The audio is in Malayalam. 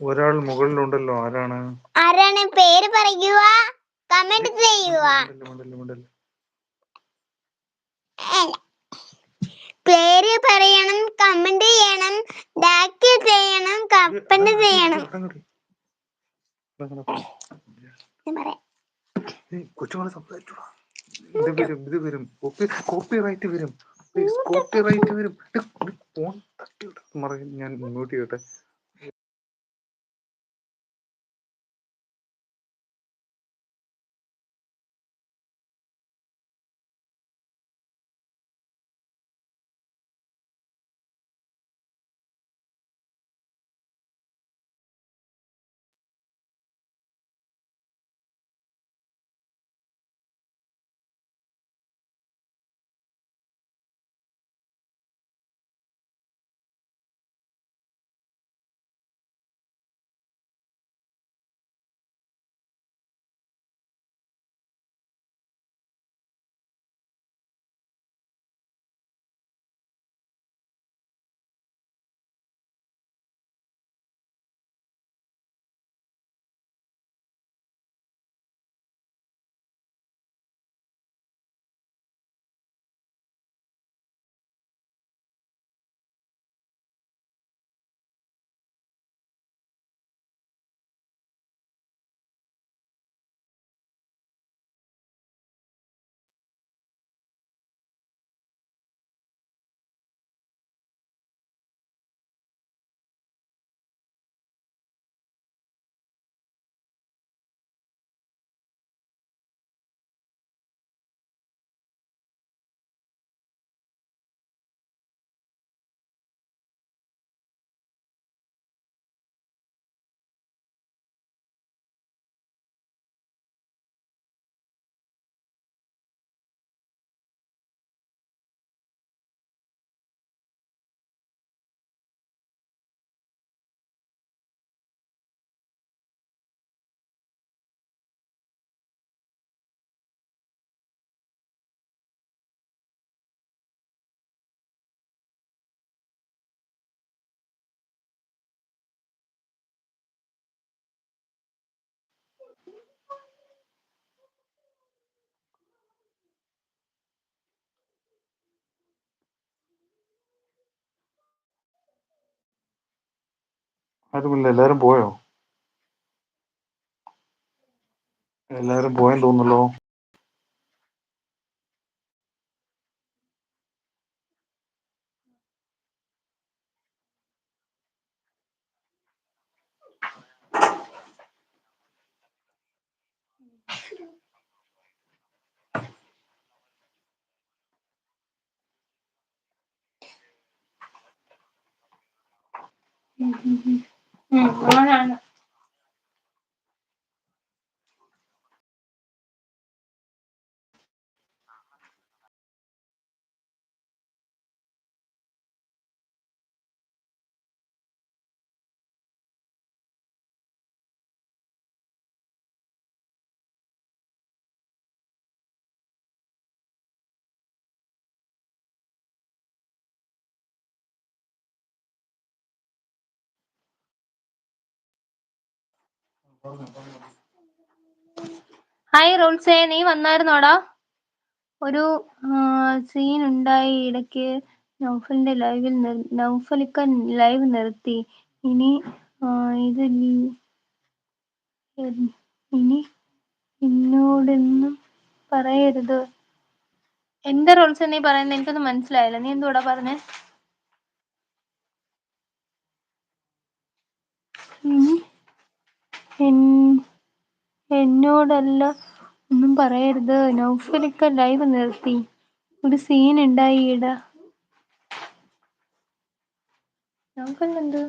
ഒരാൾ മുകളിലുണ്ടല്ലോ ആരാണ്? ആരാണ്? പേര് പറയുക കമന്റ് ചെയ്യുക. പേര് പറയണം കമന്റ് ചെയ്യണം ലൈക്ക് ചെയ്യണം കമന്റ് ചെയ്യണം. കൊച്ചുമോളെ സംസാരിച്ചോടാ. ഇത് വരും ഇത് വരും. കോപ്പി കോപ്പി റൈറ്റ് വരും. കോപ്പി വരും ഫോൺ. ഞാൻ മ്യൂട്ട് ചെയ്യട്ടെ Hadi bunları boyo. Elleri boyun donulo. Mm-hmm. no. Hi റോൾസേ നീ വന്നായിരുന്നോടാ? ഒരു സീൻ ഉണ്ടായി. ഇടയ്ക്ക് നൗഫലിന്റെ ലൈവിൽ നൗഫലിക്ക ലൈവ് നിർത്തി. ഇനി ഇത് ഇനി എന്നോടൊന്നും പറയരുത്. എന്താ റോൾസ് നീ പറയുന്നത് എനിക്കൊന്നും മനസ്സിലായില്ല. നീ എന്തുകൂടാ പറഞ്ഞേ? എന്നോടല്ല ഒന്നും പറയരുത്. നൗഫലിക്ക ലൈവ് നിർത്തി. ഒരു സീൻ ഉണ്ടായി ഇട നൗഫലിനെന്ത്?